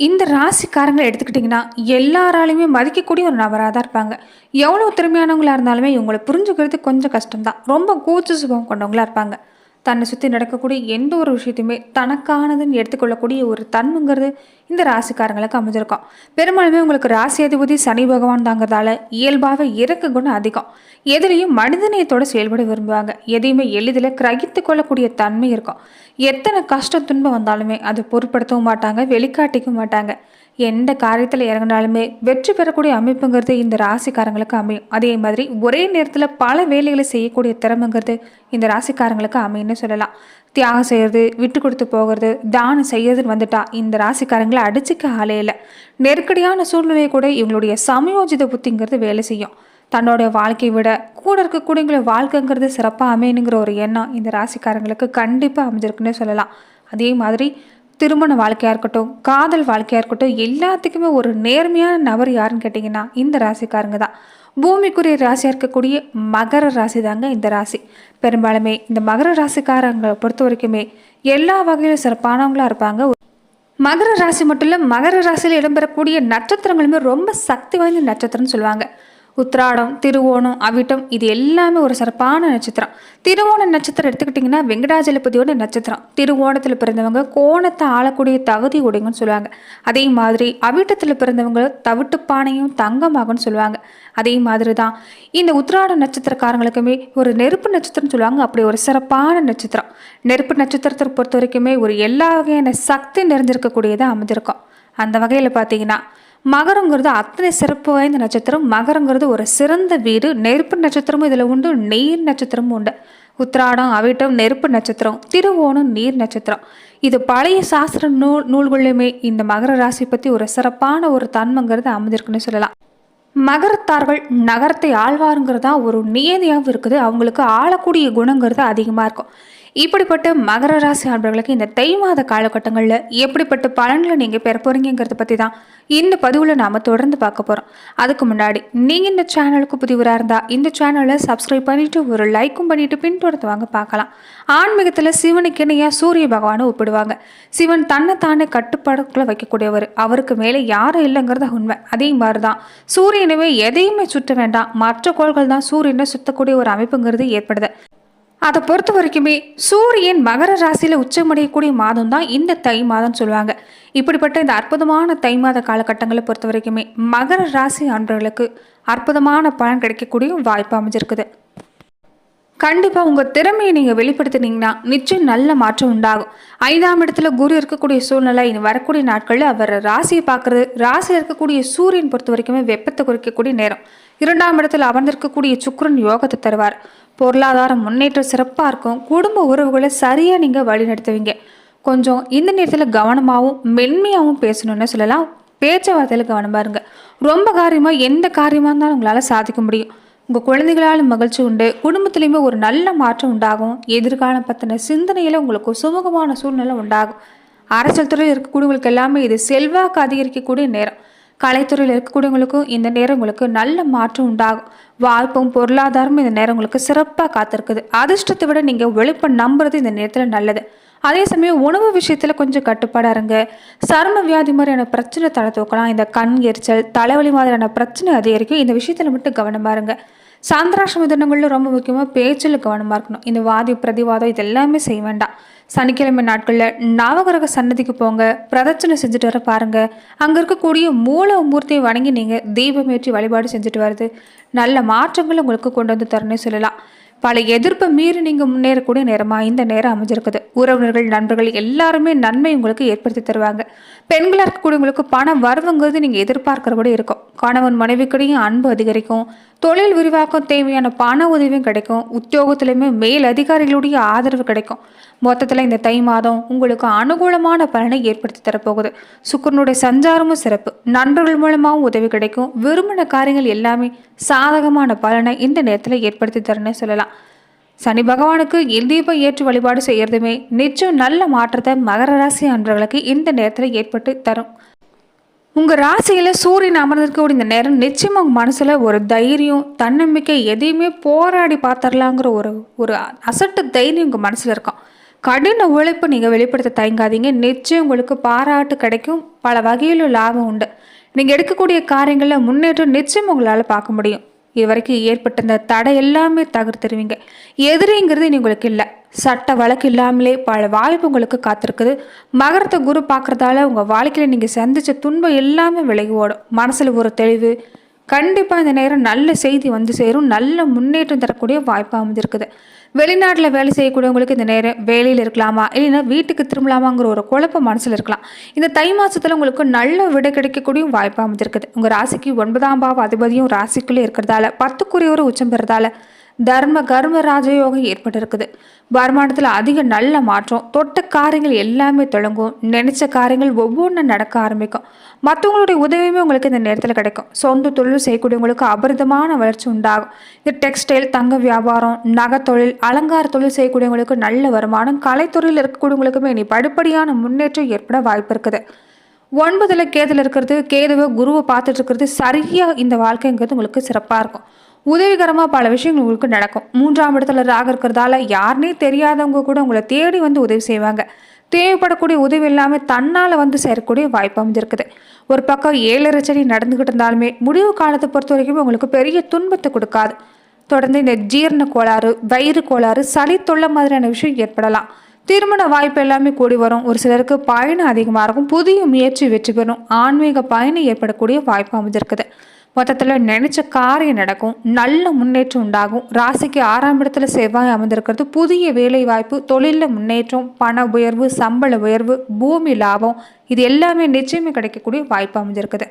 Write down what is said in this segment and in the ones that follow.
இந்த ராசிக்காரங்களை எடுத்துக்கிட்டிங்கன்னா எல்லாராலையுமே மதிக்கக்கூடிய ஒரு நபராக தான் இருப்பாங்க. எவ்வளோ திறமையானவங்களாக இருந்தாலுமே இவங்களை புரிஞ்சுக்கிறது கொஞ்சம் கஷ்டம்தான். ரொம்ப கூச்ச சுபம் கொண்டவங்களா இருப்பாங்க. தன்னை சுற்றி நடக்கக்கூடிய எந்த ஒரு விஷயத்தையுமே தனக்கானதுன்னு எடுத்துக்கொள்ளக்கூடிய ஒரு தன்மைங்கிறது இந்த ராசிக்காரங்களுக்கு அமைஞ்சிருக்கும் பெரும்பாலுமே உங்களுக்கு ராசி அதிபதி சனி பகவான் தாங்கிறதால இயல்பாகவே இறக்கு குணம் அதிகம். எதுலேயும் மனிதநேயத்தோடு செயல்பட விரும்புவாங்க. எதையுமே எளிதில் கிரகித்து கொள்ளக்கூடிய தன்மை இருக்கும். எத்தனை கஷ்ட துன்பம் வந்தாலுமே அதை பொருட்படுத்தவும் மாட்டாங்க வெளிக்காட்டிக்கவும் மாட்டாங்க. எந்த காரியத்தில் இறங்கினாலுமே வெற்றி பெறக்கூடிய அமைப்புங்கிறது இந்த ராசிக்காரங்களுக்கு அமையும். அதே மாதிரி ஒரே நேரத்தில் பல வேலைகளை செய்யக்கூடிய திறமைங்கிறது இந்த ராசிக்காரங்களுக்கு அமையும்னு சொல்லலாம். தியாகம் செய்கிறது விட்டு கொடுத்து போகிறது தானம் செய்யறதுன்னு வந்துட்டா இந்த ராசிக்காரங்களை அடிச்சுக்க ஆளே இல்லை. நெருக்கடியான சூழ்நிலையை கூட இவங்களுடைய சமயோஜித புத்திங்கிறது வேலை செய்யும். தன்னோட வாழ்க்கையை விட கூட இருக்கக்கூடியவங்களோட வாழ்க்கைங்கிறது சிறப்பாக அமையணுங்கிற ஒரு எண்ணம் இந்த ராசிக்காரங்களுக்கு கண்டிப்பாக அமைஞ்சிருக்குன்னே சொல்லலாம். அதே மாதிரி திருமண வாழ்க்கையாக இருக்கட்டும் காதல் வாழ்க்கையாக இருக்கட்டும் எல்லாத்துக்குமே ஒரு நேர்மையான நபர் யாருன்னு கேட்டிங்கன்னா இந்த ராசிக்காரங்க தான். பூமிக்குரிய ராசியாக இருக்கக்கூடிய மகர ராசி தாங்க இந்த ராசி. பெரும்பாலுமே இந்த மகர ராசிக்காரங்களை பொறுத்த வரைக்குமே எல்லா வகையிலும் சிறப்பானவங்களாக இருப்பாங்க. மகர ராசி மட்டும் இல்லை மகர ராசியில் இடம்பெறக்கூடிய நட்சத்திரங்களுமே ரொம்ப சக்தி வாய்ந்த நட்சத்திரம்னு சொல்லுவாங்க. உத்ராடம் திருவோணம் அவிட்டம் இது எல்லாமே ஒரு சிறப்பான நட்சத்திரம். திருவோண நட்சத்திரம் எடுத்துக்கிட்டிங்கன்னா வெங்கடாஜலபதியோட நட்சத்திரம். திருவோணத்தில் பிறந்தவங்க கோணத்தை ஆளக்கூடிய தகுதி உடையங்கன்னு சொல்லுவாங்க. அதே மாதிரி அவிட்டத்தில் பிறந்தவங்க தவிட்டு பானையும் தங்கமாகும்னு சொல்லுவாங்க. அதே மாதிரி தான் இந்த உத்ராட நட்சத்திரக்காரங்களுக்குமே ஒரு நெருப்பு நட்சத்திரம்னு சொல்லுவாங்க. அப்படி ஒரு சிறப்பான நட்சத்திரம். நெருப்பு நட்சத்திரத்தை பொறுத்த வரைக்குமே ஒரு எல்லா வகையான சக்தி நிறைஞ்சிருக்கக்கூடியதாக அமைஞ்சிருக்கும். அந்த வகையில் பார்த்தீங்கன்னா மகரங்கிறது அத்தனை சிறப்பு வாய்ந்த நட்சத்திரம். மகரங்கிறது ஒரு சிறந்த வீடு. நெருப்பு நட்சத்திரமும் இதில் உண்டு நீர் நட்சத்திரமும் உண்டு. உத்திராடம் அவிட்டம் நெருப்பு நட்சத்திரம் திருவோணம் நீர் நட்சத்திரம். இது பழைய சாஸ்திர நூல் நூல்களிலுமே இந்த மகர ராசி பற்றி ஒரு சிறப்பான ஒரு தன்மைங்கிறது அமைஞ்சிருக்குன்னு சொல்லலாம். மகரத்தார்கள் நகரத்தை ஆழ்வாருங்கிறதா ஒரு நியதியாகவும் இருக்குது. அவங்களுக்கு ஆளக்கூடிய குணங்கிறது அதிகமாக இருக்கும். இப்படிப்பட்ட மகர ராசி ஆண்பர்களுக்கு இந்த தை மாத காலகட்டங்களில் எப்படிப்பட்ட பலன்களை நீங்கள் பெற போகிறீங்கிறத பற்றி தான் இந்த பதிவில் நாம் தொடர்ந்து பார்க்க போகிறோம் அதுக்கு முன்னாடி நீங்கள் இந்த சேனலுக்கு புதிவராக இருந்தால் இந்த சேனலை சப்ஸ்கிரைப் பண்ணிவிட்டு ஒரு லைக்கும் பண்ணிவிட்டு பின்தொடர்ந்து வாங்க பார்க்கலாம். ஆன்மீகத்தில் சிவனுக்கு இணையாக சூரிய பகவானை ஒப்பிடுவாங்க. சிவன் தன்னைத்தானே கட்டுப்பாடுக்குள்ளே வைக்கக்கூடியவர். அவருக்கு மேலே யாரும் இல்லைங்கிறத உண்மை. அதே மாதிரி தான் சூரியனவே எதையுமே சுற்ற வேண்டாம். மற்ற கோள்கள் தான் சூரியனை சுத்தக்கூடிய ஒரு அமைப்புங்கிறது ஏற்படுது. அதை பொறுத்த வரைக்குமே சூரியன் மகர ராசியில் உச்சமடையக்கூடிய மாதம் தான் இந்த தை மாதம்னு சொல்லுவாங்க. இப்படிப்பட்ட இந்த அற்புதமான தை மாத காலகட்டங்களை பொறுத்த வரைக்குமே மகர ராசி அன்பர்களுக்கு அற்புதமான பலன் கிடைக்கக்கூடிய வாய்ப்பு அமைஞ்சிருக்குது. கண்டிப்பாக உங்கள் திறமையை நீங்கள் வெளிப்படுத்தினீங்கன்னா நிச்சயம் நல்ல மாற்றம் உண்டாகும். ஐந்தாம் இடத்துல குரு இருக்கக்கூடிய சூழ்நிலை இனி வரக்கூடிய நாட்களில் அவர் ராசியை பார்க்குறது ராசியில் இருக்கக்கூடிய சூரியன் பொறுத்த வரைக்குமே வெப்பத்தை குறிக்கக்கூடிய நேரம். இரண்டாம் இடத்தில் அமர்ந்திருக்கக்கூடிய சுக்ரன் யோகத்தை தருவார். பொருளாதார முன்னேற்றம் சிறப்பாக இருக்கும். குடும்ப உறவுகளை சரியாக நீங்கள் வழிநடத்துவீங்க. கொஞ்சம் இந்த நேரத்தில் கவனமாகவும் மென்மையாகவும் பேசணும்னு சொல்லலாம். பேச்சுவார்த்தையில் கவனமாக இருங்க. ரொம்ப காரியமாக எந்த காரியமாக இருந்தாலும் உங்களால் சாதிக்க முடியும். உங்கள் குழந்தைகளால் மகிழ்ச்சி உண்டு. குடும்பத்துலேயுமே ஒரு நல்ல மாற்றம் உண்டாகும். எதிர்காலம் பற்றின சிந்தனையில் உங்களுக்கு சுமூகமான சூழ்நிலை உண்டாகும். அரசியல் துறையில் இருக்கக்கூடியவங்களுக்கு எல்லாமே இது செல்வாக்கு அதிகரிக்கக்கூடிய நேரம். கலைத்துறையில் இருக்கக்கூடியவங்களுக்கும் இந்த நேரம் உங்களுக்கு நல்ல மாற்றம் உண்டாகும் வாய்ப்பும் பொருளாதாரமும் இந்த நேரம் உங்களுக்கு சிறப்பாக காத்திருக்குது. அதிர்ஷ்டத்தை விட நீங்கள் வெளிப்ப நம்புறது இந்த நேரத்தில் நல்லது. அதே சமயம் உணவு விஷயத்தில் கொஞ்சம் கட்டுப்பாடாக இருங்க. சரும வியாதி மாதிரியான பிரச்சனை தலை தூக்கலாம். இந்த கண் எரிச்சல் தலைவலி மாதிரியான பிரச்சனை அதிகரிக்கும். இந்த விஷயத்தில் மட்டும் கவனமாக இருங்க. சாந்திராஷ்டம தினங்களில் ரொம்ப முக்கியமாக பேச்சில் கவனமாக இருக்கணும். இந்த வாதி பிரதிவாதம் இது எல்லாமே செய்ய வேண்டாம். சனிக்கிழமை நாட்களில் நவகிரக சன்னதிக்கு போங்க. பிரதட்சணை செஞ்சுட்டு வர பாருங்கள் அங்கே இருக்கக்கூடிய மூல மூர்த்தியை வணங்கி நீங்கள் தீபமேற்றி வழிபாடு செஞ்சுட்டு வருது நல்ல மாற்றங்கள் உங்களுக்கு கொண்டு வந்து தரணும்னு சொல்லலாம். பல எதிர்ப்பை மீறி நீங்கள் முன்னேறக்கூடிய நேரமாக இந்த நேரம் அமைஞ்சிருக்குது. உறவினர்கள் நண்பர்கள் எல்லாருமே நன்மை உங்களுக்கு ஏற்படுத்தி தருவாங்க. பெண்களாக இருக்கக்கூடியவங்களுக்கு பணம் வரவுங்கிறது நீங்கள் எதிர்பார்க்கிறபடி இருக்கும். கணவன் மனைவிக்கிடையும் அன்பு அதிகரிக்கும். தொழில் விரிவாக்கம் தேவையான பண உதவியும் கிடைக்கும். உத்தியோகத்திலையுமே மேல் அதிகாரிகளுடைய ஆதரவு கிடைக்கும். மொத்தத்தில் இந்த தை மாதம் உங்களுக்கு அனுகூலமான பலனை ஏற்படுத்தி தரப்போகுது. சுக்கரனுடைய சஞ்சாரமும் சிறப்பு. நண்பர்கள் மூலமாகவும் உதவி கிடைக்கும். விரும்பின காரியங்கள் எல்லாமே சாதகமான பலனை இந்த நேரத்தில் ஏற்படுத்தி தரணும்னு சொல்லலாம். சனி பகவானுக்கு தீபம் ஏற்று வழிபாடு செய்கிறதுமே நிச்சயம் நல்ல மாற்றத்தை மகர ராசி அன்றர்களுக்கு இந்த நேரத்தில் ஏற்பட்டு தரும். உங்கள் ராசியில் சூரியன் அமர்ந்திருக்கக்கூடிய இந்த நேரம் நிச்சயமாக உங்கள் மனசில் ஒரு தைரியம் தன்னம்பிக்கை எதையுமே போராடி பார்த்துடலாங்கிற ஒரு ஒரு அசட்டு தைரியம் உங்கள் மனசில் இருக்கும். கடின உழைப்பு நீங்கள் வெளிப்படுத்த தயங்காதீங்க. நிச்சயம் உங்களுக்கு பாராட்டு கிடைக்கும். பல வகையிலும் லாபம் உண்டு. நீங்கள் எடுக்கக்கூடிய காரியங்களில் முன்னேற்றம் நிச்சயம் உங்களால் பார்க்க முடியும். இது வரைக்கும் ஏற்பட்ட இந்த தடை எல்லாமே தகர்த்துருவீங்க. எதிரிங்கிறது இனி உங்களுக்கு இல்லை. சட்ட வழக்கு இல்லாமலே பல வாய்ப்பு உங்களுக்கு காத்திருக்குது. மகரத்தை குரு பார்க்குறதால உங்கள் வாழ்க்கையில் நீங்கள் சந்தித்த துன்பம் எல்லாமே விலகி ஓடும். மனசில் ஒரு தெளிவு கண்டிப்பாக இந்த நேரம் நல்ல செய்தி வந்து சேரும். நல்ல முன்னேற்றம் தரக்கூடிய வாய்ப்பாக அமைஞ்சிருக்குது வெளிநாட்டில் வேலை செய்யக்கூடியவங்களுக்கு இந்த நேரம் வேலையில் இருக்கலாமா? இல்லைன்னா வீட்டுக்கு திரும்பலாமாங்கிற ஒரு குழப்பம் மனசில் இருக்கலாம். இந்த தை மாதத்தில் உங்களுக்கு நல்ல விடை கிடைக்கக்கூடிய வாய்ப்பாக அமைஞ்சிருக்குது உங்கள் ராசிக்கு ஒன்பதாம் பாவ அதிபதியும் ராசிக்குள்ளே இருக்கிறதால பத்துக்குரியவரும் உச்சம் பெறதால தர்ம கர்ம ராஜயோகம் ஏற்பட்டிருக்குது. வருமானத்தில் அதிக நல்ல மாற்றம். தொட்ட காரியங்கள் எல்லாமே தொடங்கும் நினைச்ச காரியங்கள் ஒவ்வொன்றும் நடக்க ஆரம்பிக்கும். மற்றவங்களுடைய உதவியுமே உங்களுக்கு இந்த நேரத்தில் கிடைக்கும். சொந்த தொழில் செய்யக்கூடியவங்களுக்கு அபரிதமான வளர்ச்சி உண்டாகும். இது டெக்ஸ்டைல் தங்க வியாபாரம் நகைத்தொழில் அலங்கார தொழில் செய்யக்கூடியவங்களுக்கு நல்ல வருமானம். கலைத்துறையில் இருக்கக்கூடியவங்களுக்குமே இனி படிப்படியான முன்னேற்றம் ஏற்பட வாய்ப்பு இருக்குது. ஒன்பதில் கேதில் இருக்கிறது கேதுவை குருவை பார்த்துட்டு இருக்கிறது சரியாக இந்த வாழ்க்கைங்கிறது உங்களுக்கு சிறப்பாக இருக்கும். உதவிகரமாக பல விஷயங்கள் உங்களுக்கு நடக்கும். மூன்றாம் இடத்துல ராக இருக்கிறதால யாருனே தெரியாதவங்க கூட உங்களை தேடி வந்து உதவி செய்வாங்க. தேவைப்படக்கூடிய உதவி இல்லாமல் தன்னால் வந்து சேரக்கூடிய வாய்ப்பு அமைஞ்சிருக்குது. ஒரு பக்கம் ஏழரை செடி நடந்துக்கிட்டு இருந்தாலுமே முடிவு காலத்தை பொறுத்த வரைக்கும் உங்களுக்கு பெரிய துன்பத்தை கொடுக்காது. தொடர்ந்து இந்த ஜீரண கோளாறு வயிறு கோளாறு சளி தொல்லை மாதிரியான விஷயம் ஏற்படலாம். திருமண வாய்ப்பு எல்லாமே கூடி வரும். ஒரு சிலருக்கு பயணம் அதிகமாக இருக்கும் புதிய முயற்சி வெற்றி பெறும். ஆன்மீக பயணம் ஏற்படக்கூடிய வாய்ப்பு அமைஞ்சிருக்குது. மொத்தத்தில் நினைச்ச காரியம் நடக்கும். நல்ல முன்னேற்றம் உண்டாகும். ராசிக்கு ஆறாம் இடத்துல செவ்வாய் அமர்ந்திருக்கிறது. புதிய வேலை வாய்ப்பு தொழிலில் முன்னேற்றம் பண உயர்வு சம்பள உயர்வு பூமி லாபம் இது எல்லாமே நிச்சயமே கிடைக்கக்கூடிய வாய்ப்பு அமைஞ்சிருக்குது.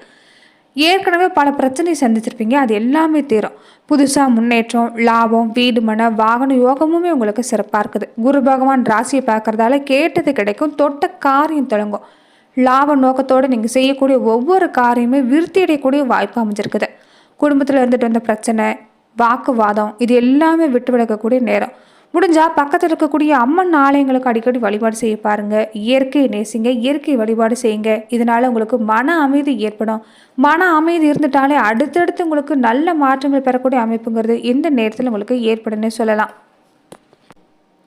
ஏற்கனவே பல பிரச்சனை சந்திச்சிருப்பீங்க. அது எல்லாமே தீரும். புதுசாக முன்னேற்றம் லாபம் வீடு மன வாகன யோகமுமே உங்களுக்கு சிறப்பாக இருக்குது. குரு பகவான் ராசியை பார்க்கறதால கேட்டது கிடைக்கும். தொட்ட காரியம் தொடங்கும். லாப நோக்கத்தோடு நீங்கள் செய்யக்கூடிய ஒவ்வொரு காரியமே விருத்தி அடையக்கூடிய வாய்ப்பு அமைஞ்சிருக்குது. குடும்பத்தில் இருந்துட்டு வந்த பிரச்சனை வாக்குவாதம் இது எல்லாமே விட்டு விலகக்கூடிய நேரம். முடிஞ்சால் பக்கத்தில் இருக்கக்கூடிய அம்மன் ஆலயங்களுக்கு அடிக்கடி வழிபாடு செய்ய பாருங்கள் இயற்கையை நேசிங்க இயற்கை வழிபாடு செய்யுங்க. இதனால் உங்களுக்கு மன அமைதி ஏற்படும். மன அமைதி இருந்துட்டாலே அடுத்தடுத்து உங்களுக்கு நல்ல மாற்றங்கள் பெறக்கூடிய அமைப்புங்கிறது இந்த நேரத்தில் உங்களுக்கு ஏற்படும்னே சொல்லலாம்.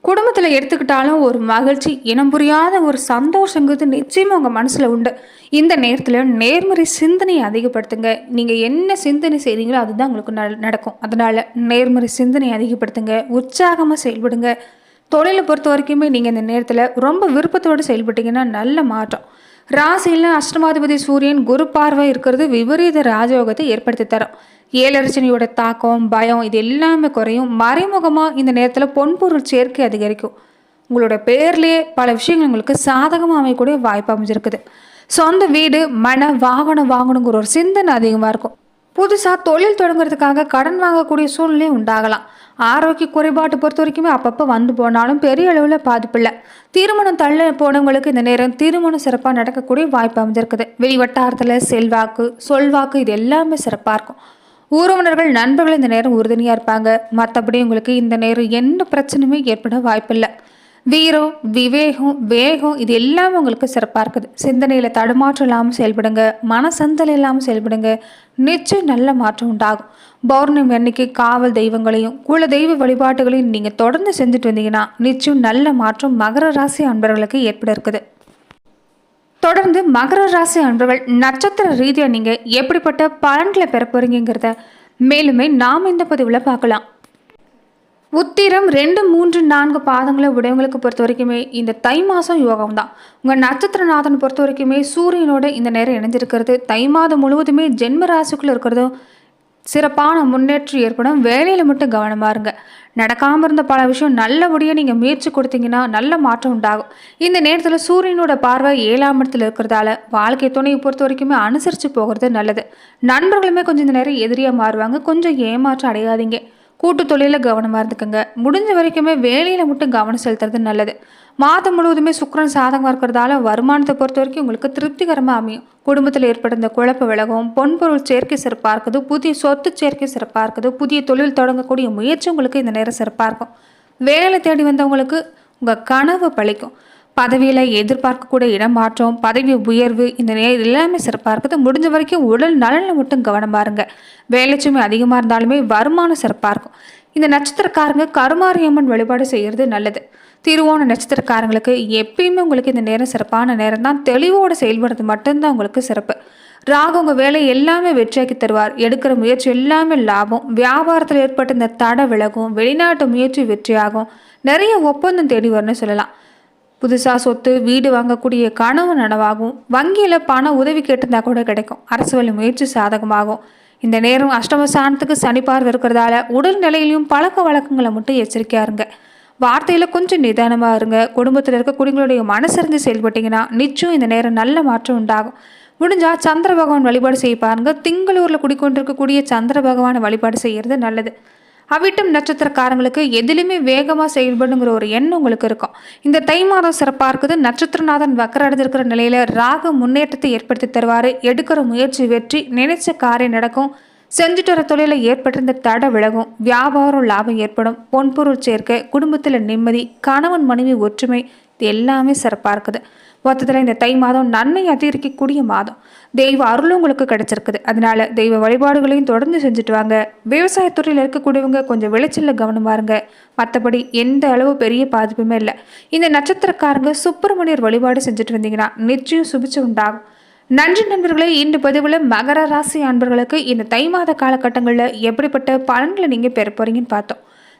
குடும்பத்தில் எடுத்துக்கிட்டாலும் ஒரு மகிழ்ச்சி இனம் புரியாத ஒரு சந்தோஷங்கிறது நிச்சயமாக உங்கள் மனசில் உண்டு. இந்த நேரத்தில் நேர்மறை சிந்தனையை அதிகப்படுத்துங்க. நீங்கள் என்ன சிந்தனை செய்கிறீங்களோ அதுதான் உங்களுக்கு ந நடக்கும். அதனால் நேர்மறை சிந்தனையை அதிகப்படுத்துங்க. உற்சாகமாக செயல்படுங்க. தொழிலை பொறுத்த வரைக்குமே நீங்கள் இந்த நேரத்தில் ரொம்ப விருப்பத்தோடு செயல்பட்டீங்கன்னா நல்ல மாற்றம். ராசியில் அஷ்டமாதிபதி சூரியன் குரு பார்வை இருக்கிறது விபரீத ராஜயோகத்தை ஏற்படுத்தி தரும். ஏழரசனியோட தாக்கம் பயம் இது எல்லாமே குறையும். மறைமுகமாக இந்த நேரத்தில் பொன்பொருள் சேர்க்கை அதிகரிக்கும். உங்களோட பேர்லேயே பல விஷயங்கள் உங்களுக்கு சாதகமாக அமையக்கூடிய வாய்ப்பு அமைஞ்சிருக்குது. சொந்த வீடு மன வாகனம் வாங்கணுங்கிற ஒரு சிந்தனை அதிகமாக இருக்கும். புதுசாக தொழில் தொடங்குறதுக்காக கடன் வாங்கக்கூடிய சூழ்நிலை உண்டாகலாம். ஆரோக்கிய குறைபாட்டு பொறுத்த வரைக்குமே அப்பப்போ வந்து போனாலும் பெரிய அளவில் பாதிப்பில்லை திருமணம் தள்ள போனவங்களுக்கு இந்த நேரம் திருமணம் சிறப்பாக நடக்கக்கூடிய வாய்ப்பு அமைஞ்சிருக்குது. வெளிவட்டாரத்தில் செல்வாக்கு சொல்வாக்கு இது எல்லாமே சிறப்பாக இருக்கும். உறவினர்கள் நண்பர்கள் இந்த நேரம் உறுதுணையாக இருப்பாங்க. மற்றபடி உங்களுக்கு இந்த நேரம் எந்த பிரச்சனையுமே ஏற்பட வாய்ப்பில்லை. வீரம் விவேகம் வேகம் இது எல்லாமே உங்களுக்கு சிறப்பாக இருக்குது. சிந்தனையில் தடுமாற்றம் இல்லாமல் செயல்படுங்க. மனசந்தல் இல்லாமல் செயல்படுங்க. நிச்சயம் நல்ல மாற்றம் உண்டாகும். பௌர்ணமி அன்னைக்கு காவல் தெய்வங்களையும் குல தெய்வ வழிபாட்டுகளையும் நீங்கள் தொடர்ந்து செஞ்சுட்டு வந்தீங்கன்னா நிச்சயம் நல்ல மாற்றம் மகர ராசி அன்பர்களுக்கு ஏற்பட இருக்குது. தொடர்ந்து மகர ராசி அன்பர்கள் நட்சத்திர ரீதியாக நீங்கள் எப்படிப்பட்ட பலன்களை பெற போறீங்கிறத மேலுமே நாம் இந்த பதிவில் பார்க்கலாம். உத்திரம் ரெண்டு மூன்று நான்கு பாதங்களை உடையவங்களுக்கு பொறுத்த வரைக்குமே இந்த தை மாதம் யோகம் தான் உங்கள் நட்சத்திரநாதன் பொறுத்த வரைக்குமே சூரியனோட இந்த நேரம் இணைஞ்சிருக்கிறது. தை மாதம் முழுவதுமே ஜென்ம ராசிக்குள்ளே இருக்கிறதும் சிறப்பான முன்னேற்றம் ஏற்படும். வேலையில் மட்டும் கவனமாக இருங்க. நடக்காமல் இருந்த பல விஷயம் நல்லபடியாக நீங்கள் முயற்சி கொடுத்தீங்கன்னா நல்ல மாற்றம் உண்டாகும். இந்த நேரத்தில் சூரியனோட பார்வை ஏழாம் இடத்துல இருக்கிறதால வாழ்க்கை துணையை பொறுத்த வரைக்குமே அனுசரித்து போகிறது நல்லது. நண்பர்களுமே கொஞ்சம் இந்த நேரம் எதிரியாக மாறுவாங்க. கொஞ்சம் ஏமாற்றம் அடையாதீங்க. கூட்டு தொழிலில் கவனமாக இருந்துக்குங்க முடிஞ்ச வரைக்குமே வேலையில் மட்டும் கவனம் செலுத்துறது நல்லது. மாதம் முழுவதுமே சுக்கரன் சாதகமாக இருக்கிறதால வருமானத்தை பொறுத்த வரைக்கும் உங்களுக்கு திருப்திகரமாக அமையும். குடும்பத்தில் ஏற்பட்ட இந்த குழப்ப விலகும் பொன்பொருள் சேர்க்கை சிறப்பாக இருக்குது புதிய சொத்து சேர்க்கை சிறப்பாக இருக்குது புதிய தொழில் தொடங்கக்கூடிய முயற்சி உங்களுக்கு இந்த நேரம் சிறப்பாக இருக்கும். வேலை தேடி வந்தவங்களுக்கு உங்கள் கனவு பழிக்கும். பதவியில் எதிர்பார்க்கக்கூடிய இடமாற்றம் பதவி உயர்வு இந்த நேரம் எல்லாமே சிறப்பாக இருக்குது முடிஞ்ச வரைக்கும் உடல் நலனில் மட்டும் கவனம் பாருங்க. வேலைச்சுமை அதிகமாக இருந்தாலுமே வருமானம் சிறப்பாக இருக்கும். இந்த நட்சத்திரக்காரங்க கருமாரியம்மன் வழிபாடு செய்கிறது நல்லது. திருவோண நட்சத்திரக்காரங்களுக்கு எப்பயுமே உங்களுக்கு இந்த நேரம் சிறப்பான நேரம் தான் தெளிவோடு செயல்படுறது மட்டும்தான் உங்களுக்கு சிறப்பு. ராகு உங்கள் வேலை எல்லாமே வெற்றியாக்கி தருவார். எடுக்கிற முயற்சி எல்லாமே லாபம். வியாபாரத்தில் ஏற்பட்ட இந்த தடை விலகும். வெளிநாட்டு முயற்சி வெற்றியாகும். நிறைய ஒப்பந்தம் தேடி வரும்னு சொல்லலாம். புதுசாக சொத்து வீடு வாங்கக்கூடிய கனவு நனவாகும். வங்கியில் பண உதவி கேட்டிருந்தா கூட கிடைக்கும். அரசு வழி முயற்சி சாதகமாகும். இந்த நேரம் அஷ்டம சாணத்துக்கு சனி பார்வை இருக்கிறதால உடல் நிலையிலையும் பழக்க வழக்கங்களை மட்டும் எச்சரிக்கையாக இருங்க. வார்த்தையில் கொஞ்சம் நிதானமாக இருங்க. குடும்பத்தில் இருக்கக்கூடியவங்களுடைய மனசறிஞ்சு செயல்பட்டீங்கன்னா நிச்சயம் இந்த நேரம் நல்ல மாற்றம் உண்டாகும். முடிஞ்சால் சந்திர பகவான் வழிபாடு செய்ய பாருங்கள் திங்களூரில் குடிக்கொண்டிருக்கக்கூடிய சந்திர பகவானை வழிபாடு செய்கிறது நல்லது. அவிட்டம் நட்சத்திரக்காரங்களுக்கு எதிலுமே வேகமாக செயல்படுங்கிற ஒரு எண்ணம் உங்களுக்கு இருக்கும். இந்த தை மாதம் சிறப்பாக இருக்குது. நட்சத்திரநாதன் வக்கர அடைஞ்சிருக்கிற நிலையில் ராகு முன்னேற்றத்தை ஏற்படுத்தி தருவார். எடுக்கிற முயற்சி வெற்றி நினைச்ச காரியம் நடக்கும். செஞ்சுட்டு வர தொழிலில் ஏற்பட்டிருந்த தடை விலகும். வியாபாரம் லாபம் ஏற்படும். பொன்பொருள் சேர்க்கை குடும்பத்தில் நிம்மதி கணவன் மனைவி ஒற்றுமை இது எல்லாமே சிறப்பாக இருக்குது. மொத்தத்தில் இந்த தை மாதம் நன்மை அதிகரிக்கக்கூடிய மாதம். தெய்வ அருளும் உங்களுக்கு கிடைச்சிருக்குது. அதனால தெய்வ வழிபாடுகளையும் தொடர்ந்து செஞ்சுட்டு வாங்க. விவசாயத்துறையில் இருக்கக்கூடியவங்க கொஞ்சம் விளைச்சலில் கவனமா இருங்க. மற்றபடி எந்த அளவு பெரிய பாதிப்புமே இல்லை. இந்த நட்சத்திரக்காரங்க சுப்பிரமணியர் வழிபாடு செஞ்சுட்டு வந்தீங்கன்னா நிச்சயம் சுபிச்சு உண்டாகும். நன்றி நண்பர்களே இன்று பதிவில் மகர ராசி அன்பர்களுக்கு இந்த தை மாத காலகட்டங்களில் எப்படிப்பட்ட பலன்களை நீங்கள் பெற போகிறீங்கன்னு பார்த்தோம்.